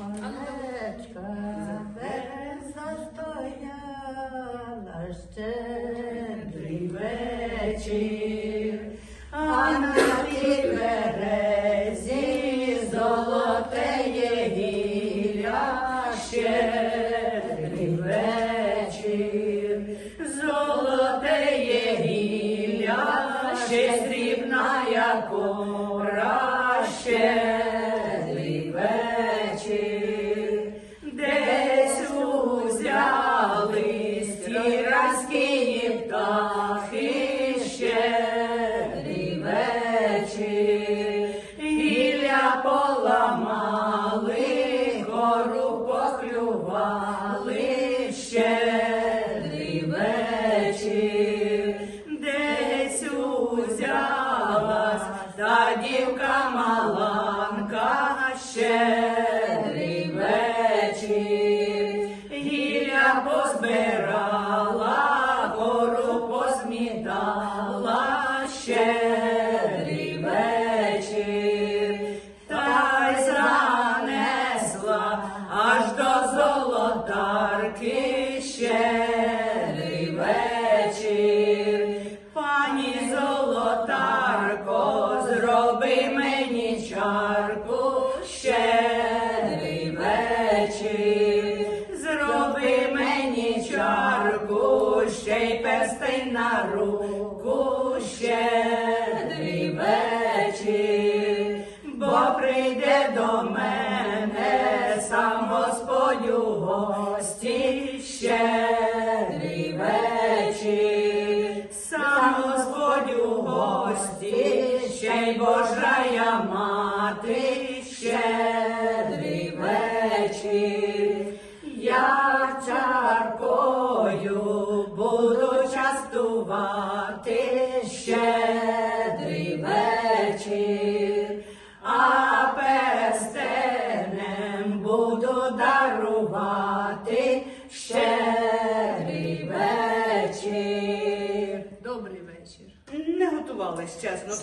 Конечка береза стояла щедрий вечір, а на тій березі золотеє гілля, щедрий вечір, золотеє гілля, ще срібна якора, щедрий вечір, гілля поламали, гору поклювали, щедрий вечір, десь узялась та дівка маланка, щедрий вечір, гілля позбирала, вечір, пані золотарко, зроби мені чарку, щедрий зроби мені чарку, ще й перстень на руку, щедрий бо прийде до мене сам Господь у гості, щедрий вечір, сам Господь у гості, ще й Божая мати, щедрий вечір, я чаркою буду частувати, щедрий вечір, дарувати, щедрий вечір. Добрий вечір. Не готувалась, чесно.